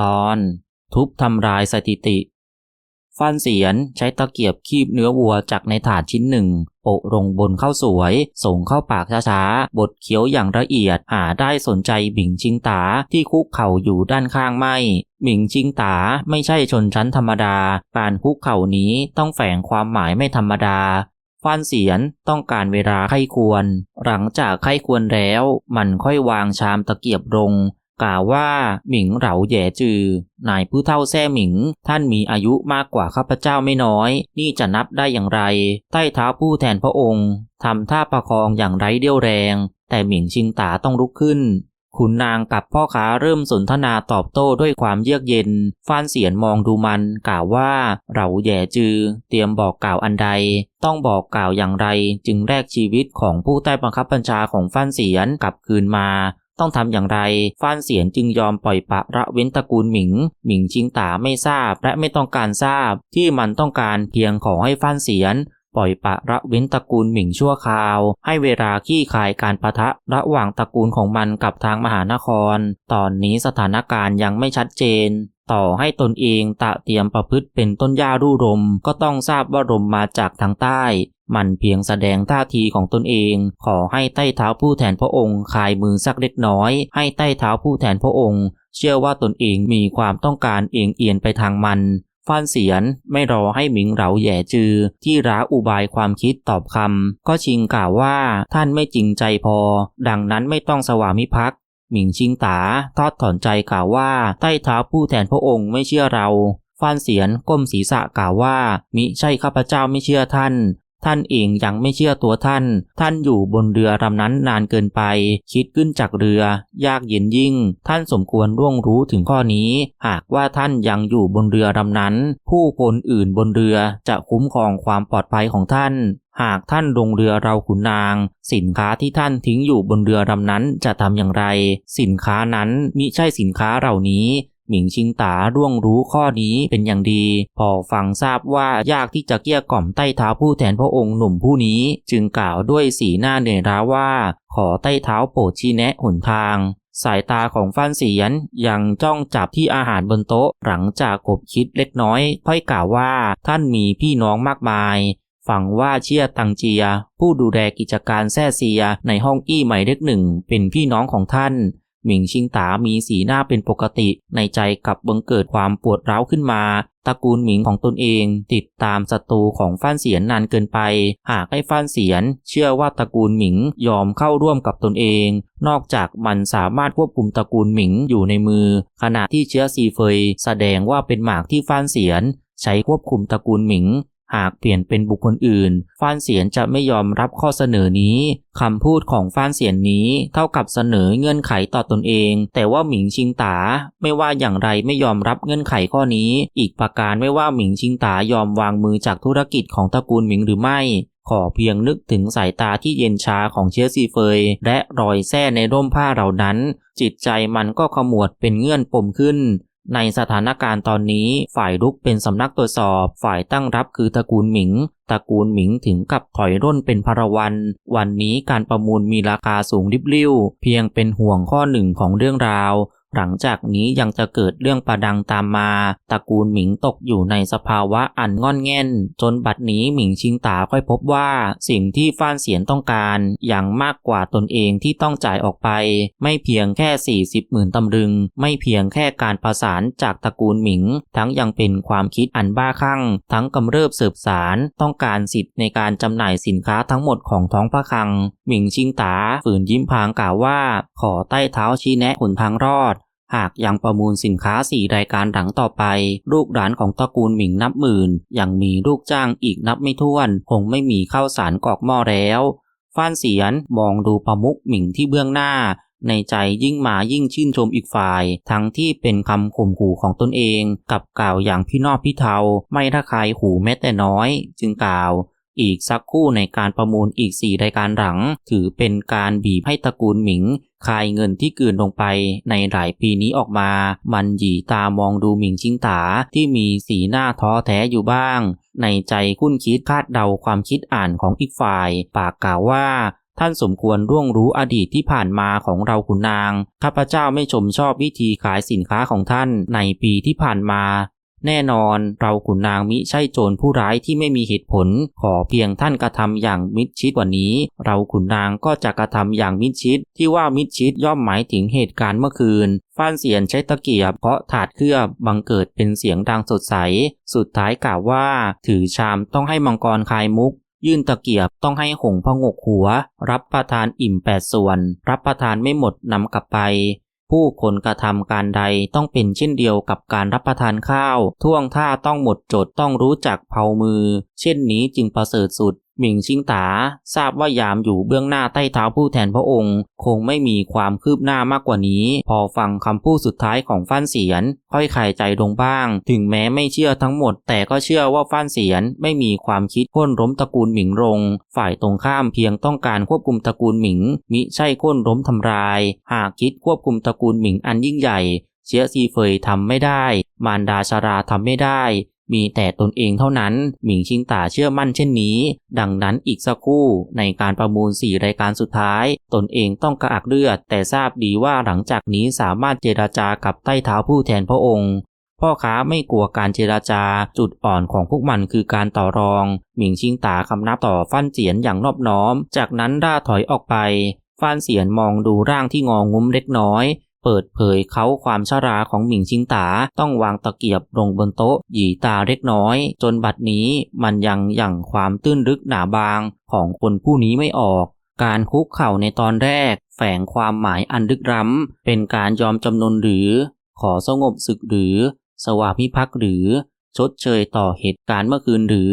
ตอนทุบทำลายสถิติ ฟันเสียนใช้ตะเกียบคีบเนื้อวัวจากในถาดชิ้นหนึ่งโปะลงบนข้าวสวย ส่งเข้าปากช้าๆ บดเคี้ยวอย่างละเอียดหาได้สนใจหมิงชิงตาที่คุกเข่าอยู่ด้านข้างไม่หมิงชิงตาไม่ใช่ชนชั้นธรรมดา การคุกเข่านี้ต้องแฝงความหมายไม่ธรรมดาฟันเสียนต้องการเวลาไข้ควร หลังจากไข้ควรแล้ว มันค่อยวางชามตะเกียบลง กล่าวว่าหมิงเหลาแย่จือ นายผู้เฒ่าแซ่หมิง ท่านมีอายุมากกว่าข้าพเจ้าไม่น้อย นี่จะนับได้อย่างไร ใต้เท้าผู้แทนพระองค์ทำท่าประคองอย่างไร้เดี่ยวแรง แต่หมิงชิงตาต้องลุกขึ้นขุนนางกับพ่อค้าเริ่มสนทนาตอบโต้ด้วยความเยือกเย็น ฟานเสียนมองดูมันกล่าวว่าเราแย่จือ เตรียมบอกกล่าวอันใด ต้องบอกกล่าวอย่างไร จึงแลกชีวิตของผู้ใต้บังคับบัญชาของฟานเสียนกลับคืนมา ต้องทำอย่างไร ฟ้านเสียนจึงยอมปล่อยปะระเว้นตระกูลหมิง หมิงชิงตาไม่ทราบและไม่ต้องการทราบ ที่มันต้องการเพียงขอให้ฟ้านเสียน ปล่อยปะระเว้นตระกูลหมิงชั่วคราว ให้เวลาขี้คายการประทะระหว่างตระกูลของมันกับทางมหานคร ตอนนี้สถานการณ์ยังไม่ชัดเจน ต่อให้ตนเองตะเตรียมประพฤติเป็นต้นหญ้ารู่รม ก็ต้องทราบว่าลมมาจากทางใต้ มันเพียงแสดงท่าทีของตนเอง ขอให้ใต้เท้าผู้แทนพระองค์คายมือสักเล็กน้อย ให้ใต้เท้าผู้แทนพระองค์ เชื่อว่าตนเองมีความต้องการเอียงเอียนไปทางมัน ฟานเสียนไม่รอให้หมิงเหลาแย่จือ ที่ร้าอุบายความคิดตอบคำก็ชิงกล่าวว่าท่านไม่จริงใจพอ ดังนั้นไม่ต้องสวามิภักดิ์หมิงชิงตาทอดถอนใจกล่าวว่าใต้เท้าผู้แทนพระองค์ไม่เชื่อเราฟานเสียนก้มศีรษะกล่าวว่า มิใช่ข้าพเจ้าไม่เชื่อท่าน ท่านเองยังไม่เชื่อตัวท่าน ท่านอยู่บนเรือลำนั้นนานเกินไป คิดขึ้นจากเรือ ยากเย็นยิ่ง ท่านสมควรร่วงรู้ถึงข้อนี้ หากว่าท่านยังอยู่บนเรือลำนั้น ผู้คนอื่นบนเรือจะคุ้มครองความปลอดภัยของท่านหากท่านลงเรือเราขุนนาง สินค้าที่ท่านทิ้งอยู่บนเรือลำนั้นจะทำอย่างไร สินค้านั้นมิใช่สินค้าเหล่านี้ หมิงชิงตาร่วงรู้ข้อนี้เป็นอย่างดี พอฟังทราบว่ายากที่จะเกลี้ยกล่อมใต้เท้าผู้แทนพระองค์หนุ่มผู้นี้ จึงกล่าวด้วยสีหน้าเหนื่อยล้าว่า ขอใต้เท้าโปรดชี้แนะหนทาง สายตาของฟ้านเสียนยังจ้องจับที่อาหารบนโต๊ะหลังจากกบคิดเล็กน้อย ค่อยกล่าวว่าท่านมีพี่น้องมากมายฝังว่าเชียตังเจีย ผู้ดูแลกิจการแซ่เซียในห้องอี้หมายเลขหนึ่งเป็นพี่น้องของท่าน หมิงชิงตามีสีหน้าเป็นปกติในใจกับบังเกิดความปวดร้าวขึ้นมาตระกูลหมิงของตนเองติดตามศัตรูของฟ้านเสียนนานเกินไป หากให้ฟ้านเสียน เชื่อว่าตระกูลหมิงยอมเข้าร่วมกับตนเอง นอกจากมันสามารถควบคุมตระกูลหมิงอยู่ในมือ ขณะที่เชื้อซีเฟย แสดงว่าเป็นหมากที่ฟ้านเสียน ใช้ควบคุมตระกูลหมิง หากเปลี่ยนเป็นบุคคลอื่น ฟ้านเสียนจะไม่ยอมรับข้อเสนอนี้คำพูดของฟ้านเสียนนี้เท่ากับเสนอเงื่อนไขต่อตนเอง แต่ว่าหมิงชิงตาไม่ว่าอย่างไรไม่ยอมรับเงื่อนไขข้อนี้ อีกประการไม่ว่าหมิงชิงตายอมวางมือจากธุรกิจของตระกูลหมิงหรือไม่ ขอเพียงนึกถึงสายตาที่เย็นชาของเชื้อซีเฟย และรอยแส้ในร่มผ้าเหล่านั้น จิตใจมันก็ขมวดเป็นเงื่อนปมขึ้น ในสถานการณ์ตอนนี้ฝ่ายรุกเป็นสำนักตรวจสอบ ฝ่ายตั้งรับคือตระกูลหมิงตระกูลหมิงถึงกับถอยร่นเป็นพรวัน วันนี้การประมูลมีราคาสูงริบลิ่วเพียงเป็นห่วงข้อหนึ่งของเรื่องราว หลังจากนี้ยังจะเกิดเรื่องประดังตามมาตระกูลหมิงตกอยู่ในสภาวะอันงอนแง่น จนบัดนี้หมิงชิงตาค่อยพบว่า สิ่งที่ฟ้านเสียนต้องการอย่างมากกว่าตนเองที่ต้องจ่ายออกไป ไม่เพียงแค่ 40หมื่นตำลึง ไม่เพียงแค่การประสานจากตระกูลหมิง ทั้งยังเป็นความคิดอันบ้าคลั่ง ทั้งกำเริบเสืบสารต้องการสิทธิ์ในการจำหน่ายสินค้าทั้งหมดของท้องพระคลัง หมิงชิงตาฝืนยิ้มพางกล่าวว่า ขอใต้เท้าชี้แนะหนทางรอด หากยังประมูลสินค้าสี่รายการหลังต่อไป ลูกหลานของตระกูลหมิงนับหมื่น ยังมีลูกจ้างอีกนับไม่ถ้วน คงไม่มีข้าวสารกอกหม้อแล้วฟ้านเสียนมองดูประมุกหมิงที่เบื้องหน้า ในใจยิ่งมายิ่งชื่นชมอีกฝ่าย ทั้งที่เป็นคำข่มขู่ของตนเอง กับกล่าวอย่างพี่นอบพี่เทา ไม่ระคายหูแม้แต่น้อย จึงกล่าว อีกสักคู่ในการประมูลอีกสี่รายการหลัง ถือเป็นการบีบให้ตระกูลหมิงคายเงินที่กืนลงไปในหลายปีนี้ออกมา มันหยีตามองดูหมิงชิงตาที่มีสีหน้าท้อแท้อยู่บ้าง ในใจคุ้นคิดคาดเดาความคิดอ่านของอีกฝ่าย ปากกล่าวว่าท่านสมควรร่วงรู้อดีตที่ผ่านมาของเราขุนนาง ข้าพเจ้าไม่ชมชอบวิธีขายสินค้าของท่านในปีที่ผ่านมา แน่นอนเราขุนนางมิใช่โจรผู้ร้ายที่ไม่มีเหตุผล ขอเพียงท่านกระทำอย่างมิดชิดกว่านี้ เราขุนนางก็จะกระทำอย่างมิดชิด ที่ว่ามิดชิดย่อมหมายถึงเหตุการณ์เมื่อคืนฟ้านเสียนใช้ตะเกียบเพาะถาดเคลือบบังเกิดเป็นเสียงดังสดใส สุดท้ายกล่าวว่า ถือชามต้องให้มังกรคายมุกยื่นตะเกียบต้องให้หงพงกหัว รับประทานอิ่มแปดส่วน รับประทานไม่หมดนำกลับไป ผู้คนกระทำการใดต้องเป็นเช่นเดียวกับการรับประทานข้าว ท่วงท่าต้องหมดจดต้องรู้จักเผามือ เช่นนี้จึงประเสริฐสุด หมิงชิงตาทราบว่ายามอยู่เบื้องหน้าใต้เท้าผู้แทนพระองค์ คงไม่มีความคืบหน้ามากกว่านี้ พอฟังคำพูดสุดท้ายของฟ้านเสียน ค่อยคลายใจลงบ้าง ถึงแม้ไม่เชื่อทั้งหมด แต่ก็เชื่อว่าฟ้านเสียนไม่มีความคิดค้นล้มตระกูลหมิงลงฝ่ายตรงข้ามเพียงต้องการควบคุมตระกูลหมิง มิใช่ค้นล้มทำลาย หากคิดควบคุมตระกูลหมิงอันยิ่งใหญ่เชียซีเฟยทำไม่ได้ มารดาชาราทำไม่ได้ มีแต่ตนเองเท่านั้น หมิงชิงตาเชื่อมั่นเช่นนี้ ดังนั้นอีกสักครู่ในการประมูลสี่รายการสุดท้าย ตนเองต้องกระอักเลือด แต่ทราบดีว่าหลังจากนี้สามารถเจราจากับใต้เท้าผู้แทนพระองค์ พ่อค้าไม่กลัวการเจราจาจุดอ่อนของพวกมันคือการต่อรอง หมิงชิงตาคำนับต่อฟันเสียนอย่างนอบน้อม จากนั้นร่าถอยออกไปฟันเสียนมองดูร่างที่งองุ้มเล็กน้อย เปิดเผยเขาความชราของหมิงชิงตาต้องวางตะเกียบลงบนโต๊ะหยีตาเล็กน้อย จนบัดนี้มันยังยั่งความตื้นลึกหนาบางของคนผู้นี้ไม่ออก การคุกเข่าในตอนแรก แฝงความหมายอันลึกล้ำ เป็นการยอมจำนนหรือ ขอสงบศึกหรือ สวามิภักดิ์หรือ ชดเชยต่อเหตุการณ์เมื่อคืนหรือ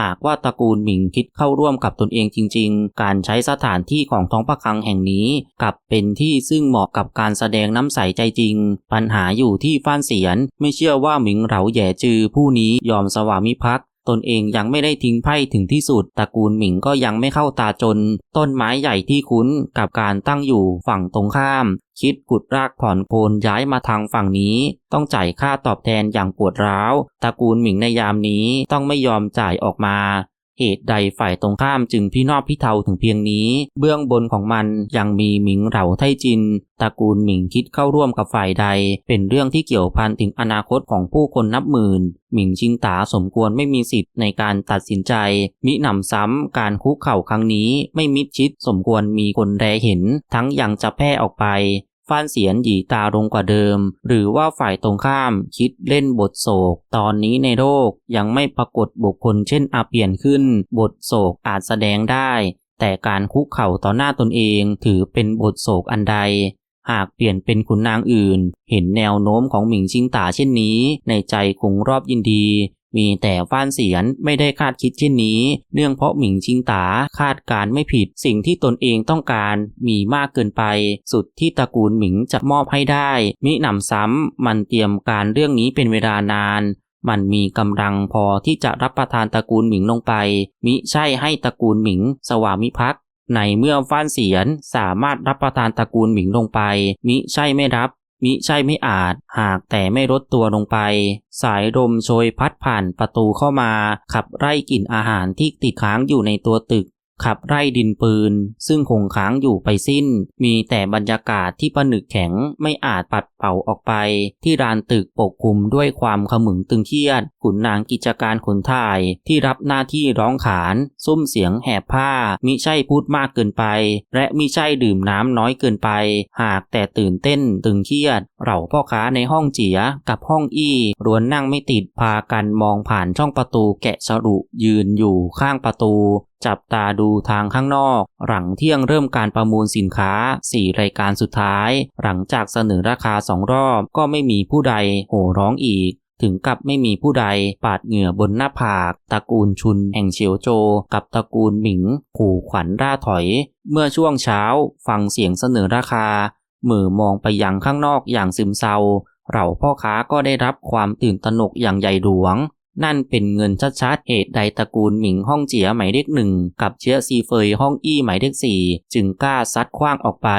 หากว่าตระกูลหมิงคิดเข้าร่วมกับตนเองจริง ๆ การใช้สถานที่ของท้องพระคลังแห่งนี้กลับเป็นที่ซึ่งเหมาะกับการแสดงน้ำใสใจจริง ปัญหาอยู่ที่ฟ้านเสียน ไม่เชื่อว่าหมิงเหลาแย่จือผู้นี้ยอมสวามิภักดิ์ ตนเองยังไม่ได้ทิ้งไพ่ถึงที่สุดตระกูลหมิงก็ยังไม่เข้าตาจน ต้นไม้ใหญ่ที่คุ้นกับการตั้งอยู่ฝั่งตรงข้าม คิดกุดรากถอนโคนย้ายมาทางฝั่งนี้ ต้องจ่ายค่าตอบแทนอย่างปวดร้าวตระกูลหมิงในยามนี้ต้องไม่ยอมจ่ายออกมา เหตุใดฝ่ายตรงข้ามจึงพี่นอบพี่เทาถึงเพียงนี้ เบื้องบนของมันยังมีหมิงเหล่าไทจินตระกูลหมิงคิดเข้าร่วมกับฝ่ายใด เป็นเรื่องที่เกี่ยวพันถึงอนาคตของผู้คนนับหมื่น หมิงชิงตาสมควรไม่มีสิทธิ์ในการตัดสินใจ มิหนำซ้ำการคุกเข่าครั้งนี้ไม่มิดชิดสมควรมีคนแรเห็น ทั้งยังจะแพร่ออกไป ฟ้านเสียนหยีตาลงกว่าเดิม หรือว่าฝ่ายตรงข้ามคิดเล่นบทโศก ตอนนี้ในโลกยังไม่ปรากฏบุคคลเช่นอาเปลี่ยนขึ้น บทโศกอาจแสดงได้ แต่การคุกเข่าต่อหน้าตนเองถือเป็นบทโศกอันใดหากเปลี่ยนเป็นขุนนางอื่น เห็นแนวโน้มของหมิงชิงตาเช่นนี้ ในใจคงรอบยินดี มีแต่ฟ้านเสียนไม่ได้คาดคิดเช่นนี้ เนื่องเพราะหมิงชิงตาคาดการไม่ผิด สิ่งที่ตนเองต้องการมีมากเกินไป สุดที่ตระกูลหมิงจะมอบให้ได้ มิหนำซ้ำมันเตรียมการเรื่องนี้เป็นเวลานานมันมีกำลังพอที่จะรับประทานตระกูลหมิงลงไป มิใช่ให้ตระกูลหมิง สวามิภักดิ์ในเมื่อฟ้านเสียนสามารถรับประทานตระกูลหมิงลงไป มิใช่ไม่รับ มิใช่ไม่อาจ หากแต่ไม่ลดตัวลงไป สายลมโชยพัดผ่านประตูเข้ามา ขับไล่กลิ่นอาหารที่ติดค้างอยู่ในตัวตึก ขับไล่ดินปืน ซึ่งคงค้างอยู่ไปสิ้น มีแต่บรรยากาศที่ประนึกแข็งไม่อาจปัดเป่าออกไป ที่รานตึกปกคลุมด้วยความขมึงตึงเครียดขุนนางกิจการขนถ่ายที่รับหน้าที่ร้องขาน ซุ้มเสียงแหบผ้า มิใช่พูดมากเกินไป และมิใช่ดื่มน้ำน้อยเกินไป หากแต่ตื่นเต้นตึงเครียดเราพ่อค้าในห้องเจียกับห้องอี้รวนนั่งไม่ติดพากันมองผ่านช่องประตูแกะสรุยืนอยู่ข้างประตู จับตาดูทางข้างนอก หลังเที่ยงเริ่มการประมูลสินค้า 4 รายการสุดท้าย หลังจากเสนอราคาสองรอบก็ไม่มีผู้ใดโห่ร้องอีกถึงกับไม่มีผู้ใดปาดเหงื่อบนหน้าผากตระกูลชุนแห่งเฉียวโจ กับตระกูลหมิง ขู่ขวัญร่าถอย เมื่อช่วงเช้าฟังเสียงเสนอราคามือมองไปยังข้างนอกอย่างซึมเศร้าเราพ่อค้าก็ได้รับความตื่นตระหนกอย่างใหญ่หลวง นั่นเป็นเงินชัดๆ เหตุใดตระกูลหมิงห้องเจียหมายเลขหนึ่งกับเชื้อซีเฟยห้องอี้หมายเลขสี่จึงกล้าซัดคว้างออกไป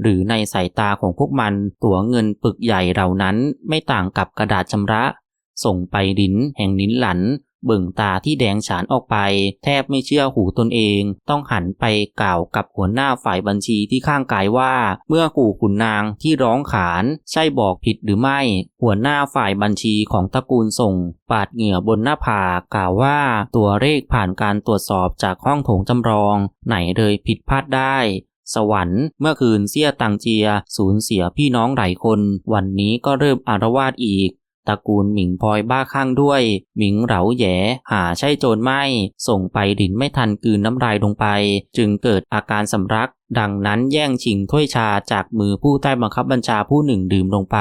หรือในสายตาของพวกมันตัวเงินปึกใหญ่เหล่านั้นไม่ต่างกับกระดาษชำระ ส่งไปดินแห่งนินหลัน เบิ่งตาที่แดงฉานออกไป แทบไม่เชื่อหูตนเอง ต้องหันไปกล่าวกับหัวหน้าฝ่ายบัญชีที่ข้างกายว่า เมื่อกู่ขุนนางที่ร้องขานใช่บอกผิดหรือไม่ หัวหน้าฝ่ายบัญชีของตระกูลส่ง ปาดเหงื่อบนหน้าผากกล่าวว่าตัวเลขผ่านการตรวจสอบจากห้องโถงจำลอง ไหนเลยผิดพลาดได้สวรรค์เมื่อคืนเสี้ยตังเจีย สูญเสียพี่น้องหลายคน วันนี้ก็เริ่มอารวาสอีก ตระกูลหมิงพลอยบ้าข้างด้วย หมิงเหลาแย่หาใช่โจรไม่ ส่งไปดินไม่ทันกืนน้ำลายลงไป จึงเกิดอาการสำรัก ดังนั้นแย่งชิงถ้วยชาจากมือผู้ใต้บังคับบัญชาผู้หนึ่งดื่มลงไป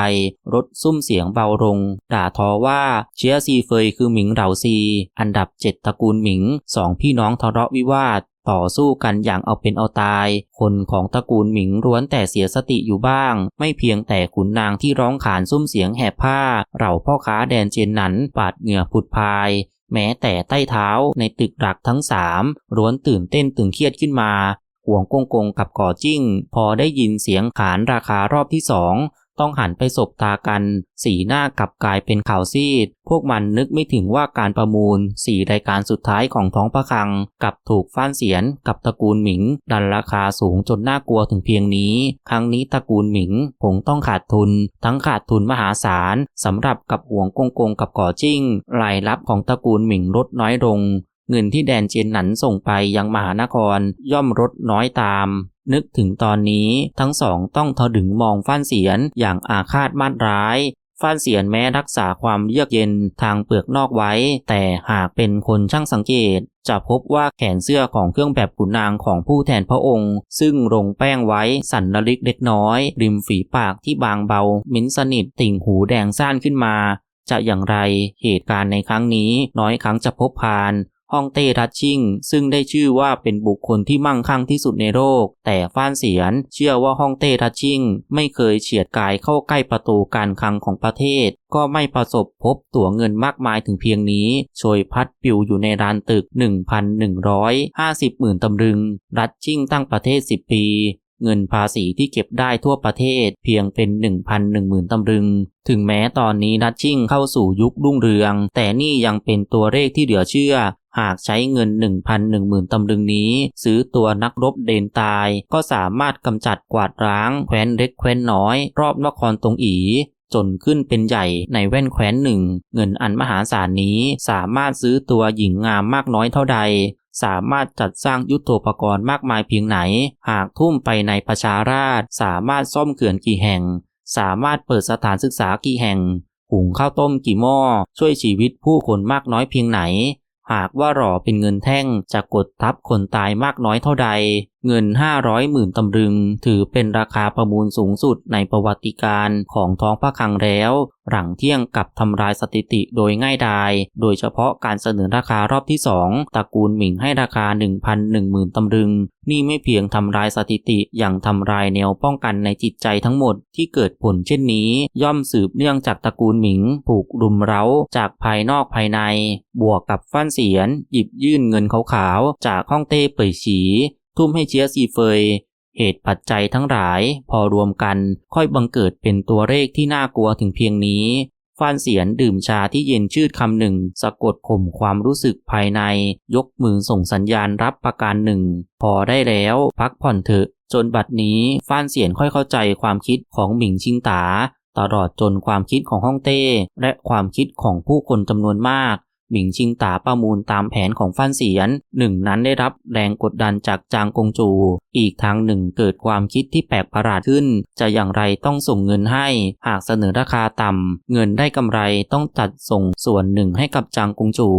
รถซุ้มเสียงเบาลง ด่าทอว่าเชียซีเฟยคือหมิงเหลาซี อันดับเจ็ดตระกูลหมิงสองพี่น้องทะเลาะวิวาท ต่อสู้กันอย่างเอาเป็นเอาตาย คนของตระกูลหมิงร้วนแต่เสียสติอยู่บ้าง ไม่เพียงแต่ขุนนางที่ร้องขานซุ้มเสียงแหบผ้าเราพ่อค้าแดนเจนนั้นปาดเหงื่อผุดพาย แม้แต่ใต้เท้าในตึกรักทั้งสามร้วนตื่นเต้นตึงเครียดขึ้นมา ห่วงกงกงกับก่อจิ้ง พอได้ยินเสียงขานราคารอบที่สอง ต้องหันไปสบตากัน สีหน้ากลับกลายเป็นข่าวซีด พวกมันนึกไม่ถึงว่าการประมูลสี่รายการสุดท้ายของท้องพระคลังกับถูกฟ้านเสียนกับตระกูลหมิง ดันราคาสูงจนน่ากลัวถึงเพียงนี้ ครั้งนี้ตระกูลหมิงคงต้องขาดทุน ทั้งขาดทุนมหาศาลสำหรับกับห่วงกงกงกับก่อจิ้งรายรับของตระกูลหมิงลดน้อยลง เงินที่แดนเจียนหนันส่งไปยังมหานครย่อมลดน้อยตาม นึกถึงตอนนี้ทั้งสองต้องทะดึงมองฟ้านเสียนอย่างอาฆาตมาดร้ายฟ้านเสียนแม้รักษาความเยือกเย็นทางเปลือกนอกไว้ แต่หากเป็นคนช่างสังเกต จะพบว่าแขนเสื้อของเครื่องแบบขุนนางของผู้แทนพระองค์ ซึ่งลงแป้งไว้สั่นลิกเล็กน้อย ริมฝีปากที่บางเบา มิ้นสนิทติ่งหูแดงซ่านขึ้นมา จะอย่างไรเหตุการณ์ในครั้งนี้น้อยครั้งจะพบพาน ฮ่องเต้รัชชิงซึ่งได้ชื่อว่าเป็นบุคคลที่มั่งคั่งที่สุดในโลก แต่ฟ้านเสียน เชื่อว่าฮ่องเต้รัชชิงไม่เคยเฉียดกายเข้าใกล้ประตูการคลังของประเทศ ก็ไม่ประสบพบตั๋วเงินมากมายถึงเพียงนี้โชยพัดปิวอยู่ในรานตึก 1,150หมื่นตำลึง รัชชิงตั้งประเทศ 10 ปีเงินภาษีที่เก็บได้ทั่วประเทศเพียงเป็น 1,1 0,000ตำลึง ถึงแม้ตอนนี้นัชชิ่งเข้าสู่ยุครุ่งเรือง แต่นี่ยังเป็นตัวเลขที่เหลือเชื่อ หากใช้เงิน 1,10,000 ตำลึงนี้ ซื้อตัวนักรบเดนตาย ก็สามารถกำจัดกวาดร้างแคว้นเล็กแคว้นน้อย รอบนครตรงอีจนขึ้นเป็นใหญ่ในแว่นแคว้นหนึ่ง เงินอันมหาศาลนี้สามารถซื้อตัวหญิงงามมากน้อยเท่าใด สามารถจัดสร้างยุทโธปกรณ์มากมายเพียงไหน หากทุ่มไปในประชาราชสามารถซ่อมเขื่อนกี่แห่ง สามารถเปิดสถานศึกษากี่แห่ง หุงข้าวต้มกี่หม้อช่วยชีวิตผู้คนมากน้อยเพียงไหน หากว่าหล่อเป็นเงินแท่งจะกดทับคนตายมากน้อยเท่าใด เงิน 500หมื่นตำลึง ถือเป็นราคาประมูลสูงสุดในประวัติการของท้องพระคลังแล้ว หลังเที่ยงกับทำลายสถิติโดยง่ายดายโดยเฉพาะการเสนอราคารอบที่ 2ตระกูลหมิงให้ราคา 1,001หมื่นตำลึง นี่ไม่เพียงทำลายสถิติอย่างทำลายแนวป้องกันในจิตใจทั้งหมดที่เกิดผลเช่นนี้ ย่อมสืบเนื่องจากตระกูลหมิงผูกรุมเร้าจากภายนอกภายใน บวกกับฟันเสียน หยิบยื่นเงินขาวๆจากห้องเต้เป่ยฉี ทุ่มให้เชียซีเฟย เหตุปัจจัยทั้งหลาย พอรวมกันค่อยบังเกิดเป็นตัวเลขที่น่ากลัวถึงเพียงนี้ฟานเสียนดื่มชาที่เย็นชืดคำหนึ่ง สะกดข่มความรู้สึกภายใน ยกมือส่งสัญญาณรับประการหนึ่ง พอได้แล้วพักผ่อนเถอะ จนบัดนี้ฟานเสียนค่อยเข้าใจความคิดของหมิงชิงตา ตลอดจนความคิดของฮ่องเต้ และความคิดของผู้คนจำนวนมาก หมิงชิงตาประมูลตามแผนของฟันเสียนหนึ่งนั้นได้รับแรงกดดันจากจางกงจู อีกทางหนึ่งเกิดความคิดที่แปลกประหลาดขึ้น จะอย่างไรต้องส่งเงินให้ หากเสนอราคาต่ำ เงินได้กำไรต้องจัดส่งส่วนหนึ่งให้กับจางกงจู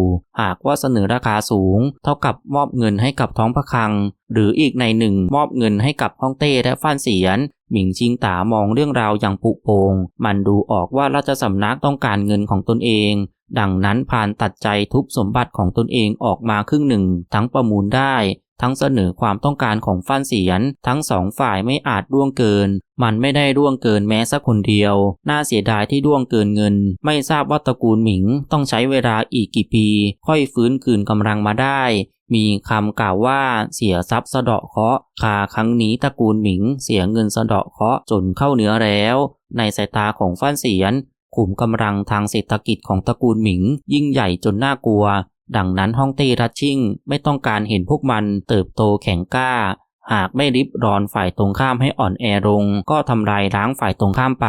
หากว่าเสนอราคาสูง เท่ากับมอบเงินให้กับท้องพระคลัง หรืออีกในหนึ่งมอบเงินให้กับฮ่องเต้และฟันเสียนหมิงชิงตามองเรื่องราวอย่างปุโปง มันดูออกว่าราชสำนักต้องการเงินของตนเอง ดังนั้นพานตัดใจทุบสมบัติของตนเองออกมาครึ่งหนึ่ง ทั้งประมูลได้ ทั้งเสนอความต้องการของฟันเสียน ทั้งสองฝ่ายไม่อาจร่วงเกิน มันไม่ได้ร่วงเกินแม้สักคนเดียว น่าเสียดายที่ร่วงเกินเงิน ไม่ทราบว่าตระกูลหมิงต้องใช้เวลาอีกกี่ปี ค่อยฟื้นคืนกำลังมาได้ มีคำกล่าวว่าเสียทรัพย์สะเดาะเคาะคาครั้งนี้ตระกูลหมิงเสียเงินสะเดาะเคาะจนเข้าเนื้อแล้ว ในสายตาของฟันเสียน ขุมกำลังทางเศรษฐกิจของตระกูลหมิง ยิ่งใหญ่จนน่ากลัว ดังนั้นฮ่องเต้รัชชิ่งไม่ต้องการเห็นพวกมันเติบโตแข็งกล้า หากไม่ริบรอนฝ่ายตรงข้ามให้อ่อนแอลง ก็ทำลายล้างฝ่ายตรงข้ามไป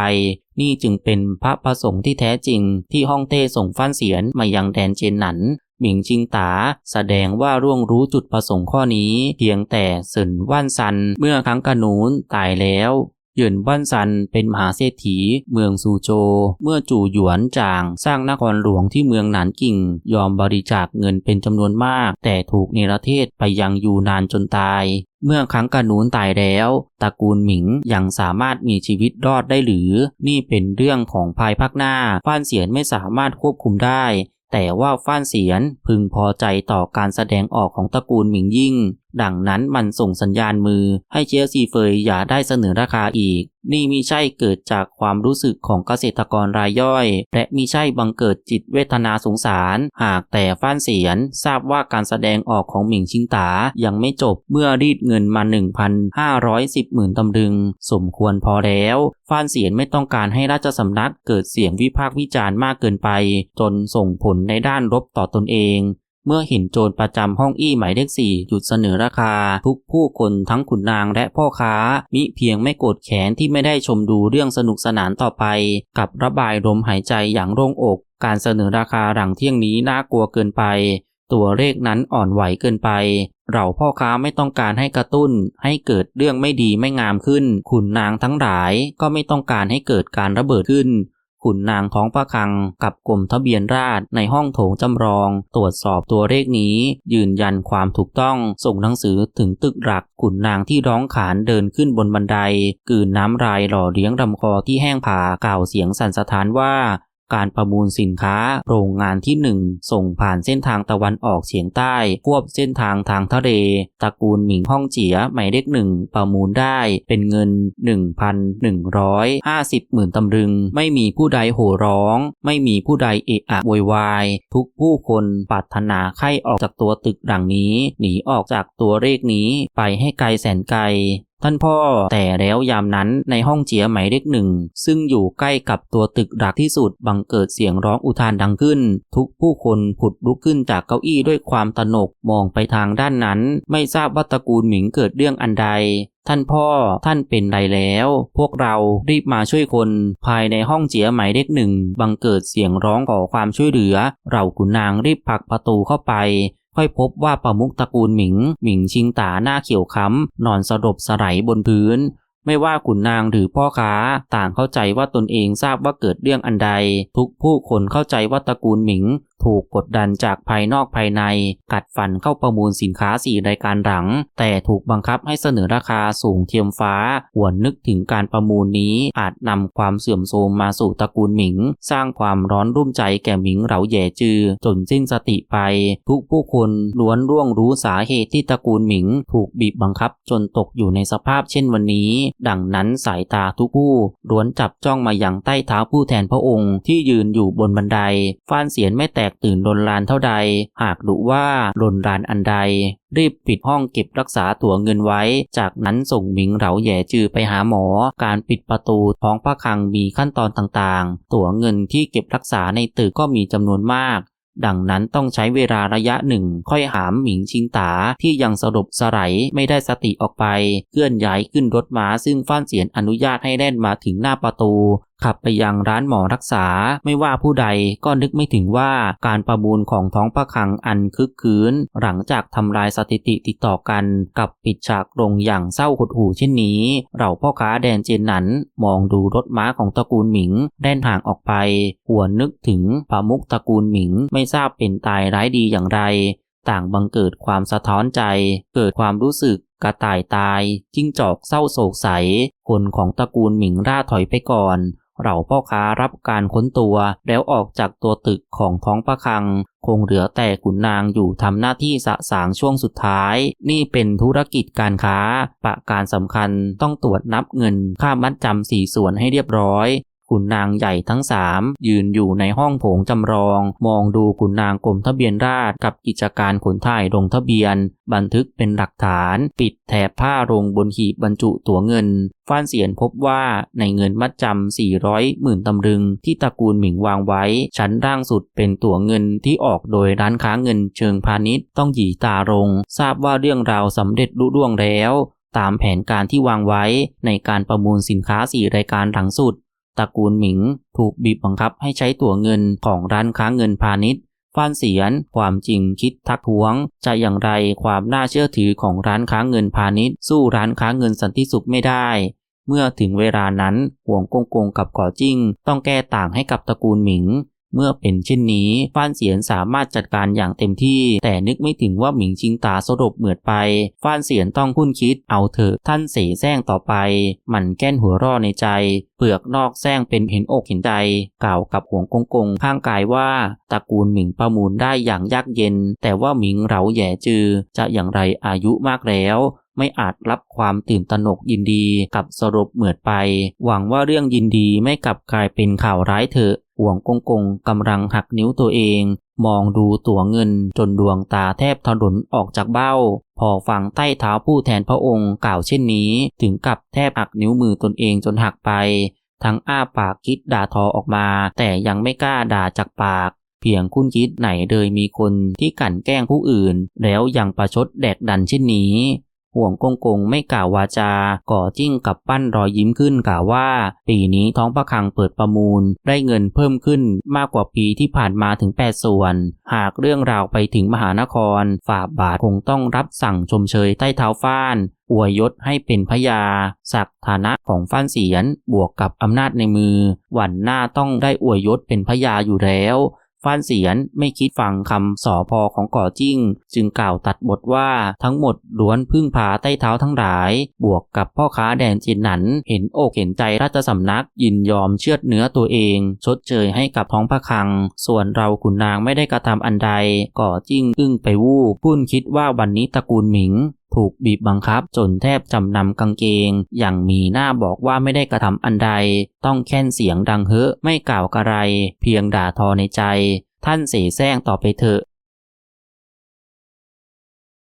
นี่จึงเป็นพระประสงค์ที่แท้จริง ที่ฮ่องเต้ส่งฟั่นเสียนมายังแดนเจนหนันหมิงชิงตาแสดงว่าร่วงรู้จุดประสงค์ข้อนี้ เพียงแต่สินว่านซันเมื่อครั้งกระนูนตายแล้ว เหยินบ้านซันเป็นมหาเศรษฐี เมืองซูโจ เมื่อจู่หยวนจาง สร้างนครหลวงที่เมืองหนานกิ่ง ยอมบริจาคเงินเป็นจำนวนมาก แต่ถูกเนรเทศไปยังยูนานจนตาย เมื่อครั้งกระนูนตายแล้วตระกูลหมิงยังสามารถมีชีวิตรอดได้หรือ นี่เป็นเรื่องของภายภาคหน้าฟ้านเสียนไม่สามารถควบคุมได้ แต่ว่าฟ้านเสียนพึงพอใจต่อการแสดงออกของตระกูลหมิงยิ่ง ดังนั้นมันส่งสัญญาณมือให้เจียซีเฟยอย่าได้เสนอราคาอีก นี่มิใช่เกิดจากความรู้สึกของเกษตรกรรายย่อย และมิใช่บังเกิดจิตเวทนาสงสาร หากแต่ฟ้านเสียนทราบว่าการแสดงออกของหมิงชิงตายังไม่จบเมื่อรีดเงินมา 1,510หมื่นตำลึง สมควรพอแล้วฟ้านเสียนไม่ต้องการให้ราชสำนักเกิดเสียงวิพากษ์วิจารณ์มากเกินไป จนส่งผลในด้านลบต่อตนเอง เมื่อเห็นโจรประจำห้องอี้หมายเลขสี่หยุดเสนอราคา ทุกผู้คนทั้งขุนนางและพ่อค้า มิเพียงไม่โกรธแค้นที่ไม่ได้ชมดูเรื่องสนุกสนานต่อไป กับระบายลมหายใจอย่างโล่งอก การเสนอราคาหลังเที่ยงนี้น่ากลัวเกินไป ตัวเลขนั้นอ่อนไหวเกินไป เราพ่อค้าไม่ต้องการให้กระตุ้น ให้เกิดเรื่องไม่ดีไม่งามขึ้น ขุนนางทั้งหลายก็ไม่ต้องการให้เกิดการระเบิดขึ้น ขุนนางท้องพระคลังกับกรมทะเบียนราษฎรในห้องโถงจำลอง ตรวจสอบตัวเลขนี้ ยืนยันความถูกต้องส่งหนังสือถึงตึกหลักขุนนางที่ร้องขานเดินขึ้นบนบันไดกืนน้ำลายหล่อเลี้ยงลำคอที่แห้งผากล่าวเสียงสั่นสะท้านว่า การประมูลสินค้าโรงงานที่หนึ่งส่งผ่านเส้นทางตะวันออกเฉียงใต้ ควบเส้นทางทางทะเลตระกูลหมิงฮ่องเจียหมายเลขหนึ่งประมูลได้เป็นเงิน 1,150หมื่นตำลึง ไม่มีผู้ใดโห่ร้อง ไม่มีผู้ใดเอะอะโวยวาย ทุกผู้คนปรารถนาไข้ออกจากตัวตึกหลังนี้ หนีออกจากตัวเลขนี้ไปให้ไกลแสนไกล ท่านพ่อแต่แล้วยามนั้นในห้องเจียหมายเลขหนึ่ง ซึ่งอยู่ใกล้กับตัวตึกดักที่สุดบังเกิดเสียงร้องอุทานดังขึ้น ทุกผู้คนผุดลุกขึ้นจากเก้าอี้ด้วยความตนกมองไปทางด้านนั้น ไม่ทราบว่าตระกูลหมิงเกิดเรื่องอันใดท่านพ่อท่านเป็นไรแล้ว พวกเรารีบมาช่วยคน ภายในห้องเจียหมายเลขหนึ่งบังเกิดเสียงร้องขอความช่วยเหลือ เราขุนนางรีบผลักประตูเข้าไป ค่อยพบว่าประมุขตระกูลหมิง หมิงชิงตาหน้าเขียวค้ำนอนสลบสไลบนพื้น ไม่ว่าขุนนางหรือพ่อค้า ต่างเข้าใจว่าตนเองทราบว่าเกิดเรื่องอันใด ทุกผู้คนเข้าใจว่าตระกูลหมิง ถูกกดดันจากภายนอกภายใน กัดฟันเข้าประมูลสินค้าสี่รายการหลัง แต่ถูกบังคับให้เสนอราคาสูงเทียมฟ้าหวนนึกถึงการประมูลนี้อาจนำความเสื่อมโทรมมาสู่ตระกูลหมิง สร้างความร้อนรุ่มใจแก่หมิงเหราแย่จือ จนสิ้นสติไป ทุกผู้คนล้วนร่วงรู้สาเหตุที่ตระกูลหมิง ถูกบีบบังคับจนตกอยู่ในสภาพเช่นวันนี้ ดังนั้นสายตาทุกผู้ล้วนจับจ้องมาอยังใต้เท้าผู้แทนพระองค์ที่ยืนอยู่บนบันไดฟ้านเสียนไม่แตกตื่นลนลานเท่าใด หากรู้ว่าลนลานอันใด รีบปิดห้องเก็บรักษาตั๋วเงินไว้ จากนั้นส่งหมิงเหลาแย่จือไปหาหมอ การปิดประตูท้องพระคลังมีขั้นตอนต่างๆ ตั๋วเงินที่เก็บรักษาในตึกก็มีจำนวนมากดังนั้นต้องใช้เวลาระยะหนึ่ง ค่อยหามหมิงชิงตาที่ยังสลบสไลไม่ได้สติออกไป เคลื่อนย้ายขึ้นรถม้าซึ่งฟ้านเสียนอนุญาตให้แล่นมาถึงหน้าประตู ขับไปยังร้านหมอรักษา ไม่ว่าผู้ใดก็นึกไม่ถึงว่าการประมูลของท้องพระคลังอันคึกคืนหลังจากทำลายสถิติติดต่อกันกับปิดฉากลงอย่างเศร้าหดหู่เช่นนี้ เราพ่อค้าแดนเจนนั้น มองดูรถม้าของตระกูลหมิงแล่นห่างออกไปหัวนนึกถึงพระมุกตระกูลหมิงไม่ทราบเป็นตายร้ายดีอย่างไร ต่างบังเกิดความสะท้อนใจ เกิดความรู้สึกกระต่ายตาย จิ้งจอกเศร้าโศกใส คนของตระกูลหมิงร่าถอยไปก่อน เราพ่อค้ารับการค้นตัวแล้วออกจากตัวตึกของท้องประคัง คงเหลือแต่ขุนนางอยู่ทำหน้าที่สะสางช่วงสุดท้าย นี่เป็นธุรกิจการค้า ประการสำคัญต้องตรวจนับเงินค่ามัดจำสี่ส่วนให้เรียบร้อย ขุนนางใหญ่ทั้งสามยืนอยู่ในห้องโถงจำลอง มองดูขุนนางกรมทะเบียนราษกับกิจการขนถ่ายลงทะเบียน บันทึกเป็นหลักฐาน ปิดแถบผ้าลงบนหีบบรรจุตั๋วเงิน ฟ้านเสียนพบว่าในเงินมัดจำ400หมื่นตำลึง ที่ตระกูลหมิงวางไว้ ชั้นล่างสุดเป็นตั๋วเงินที่ออกโดยร้านค้าเงินเชิงพาณิชย์ต้องหยีตาลง ทราบว่าเรื่องราวสำเร็จลุล่วงแล้วตามแผนการที่วางไว้ในการประมูลสินค้าสี่รายการหลังสุด ตระกูลหมิง ถูกบีบบังคับให้ใช้ตั๋วเงินของร้านค้าเงินพาณิชย์ฟ้านเสียน ความจริงคิดทักท้วง จะอย่างไรความน่าเชื่อถือของร้านค้าเงินพาณิชย์ สู้ร้านค้าเงินสันติสุขไม่ได้ เมื่อถึงเวลานั้นห่วงกงกงกับก่อจิ้ง ต้องแก้ต่างให้กับตระกูลหมิง เมื่อเป็นเช่นนี้ฟ้านเสียนสามารถจัดการอย่างเต็มที่ แต่นึกไม่ถึงว่าหมิงชิงตาสลบเหมือดไปฟ้านเสียนต้องคุ้นคิดเอาเถอะท่านเสแสร้งต่อไป มันแก้นหัวร่อในใจ เปลือกนอกแซงเป็นเห็นอกเห็นใจ กล่าวกับหวงกงกงข้างกายว่าตระกูลหมิงประมูลได้อย่างยากเย็น แต่ว่าหมิงเหราแย่จือ จะอย่างไรอายุมากแล้ว ไม่อาจรับความตื่นตระหนกยินดีกับสรบเหมือดไป หวังว่าเรื่องยินดีไม่กลับกลายเป็นข่าวร้ายเถอะห่วงกงกงกำลังหักนิ้วตัวเอง มองดูตั๋วเงินจนดวงตาแทบถลนออกจากเบ้า พอฟังใต้เท้าผู้แทนพระองค์กล่าวเช่นนี้ ถึงกับแทบหักนิ้วมือตนเองจนหักไป ทั้งอ้าปากคิดด่าทอออกมา แต่ยังไม่กล้าด่าจากปากเพียงคุ้นคิดไหนเลยมีคนที่กลั่นแกล้งผู้อื่น แล้วยังประชดแดกดันเช่นนี้ ห่วงกงกงไม่กล่าววาจาก่อจิ้งกับปั้นรอยยิ้มขึ้นกล่าวว่า ปีนี้ท้องพระคลังเปิดประมูล ได้เงินเพิ่มขึ้นมากกว่าปีที่ผ่านมาถึง 8 ส่วน หากเรื่องราวไปถึงมหานคร ฝ่าบาทคงต้องรับสั่งชมเชยใต้เท้าฟ้านอวยยศให้เป็นพญาศักดิ์ฐานะของฟ้านเสียนบวกกับอำนาจในมือ วันหน้าต้องได้อวยยศเป็นพญาอยู่แล้ว ฟ้านเสียนไม่คิดฟังคำสอพอของก่อจิ้ง จึงกล่าวตัดบทว่าทั้งหมดล้วนพึ่งพาใต้เท้าทั้งหลาย บวกกับพ่อค้าแดนจีนหนัน เห็นอกเห็นใจราชสำนักยินยอมเชือดเนื้อตัวเอง ชดเชยให้กับท้องพระคลัง ส่วนเราขุนนางไม่ได้กระทำอันใด ก่อจิ้งอึ้งไปวูบพุ่นคิดว่าวันนี้ตระกูลหมิง ถูกบีบบังคับจนแทบจำนำกางเกง อย่างมีหน้าบอกว่าไม่ได้กระทำอันใด ต้องแค้นเสียงดังเฮอะไม่กล่าวกระไร เพียงด่าทอในใจ ท่านเสแสร้งต่อไปเถอะ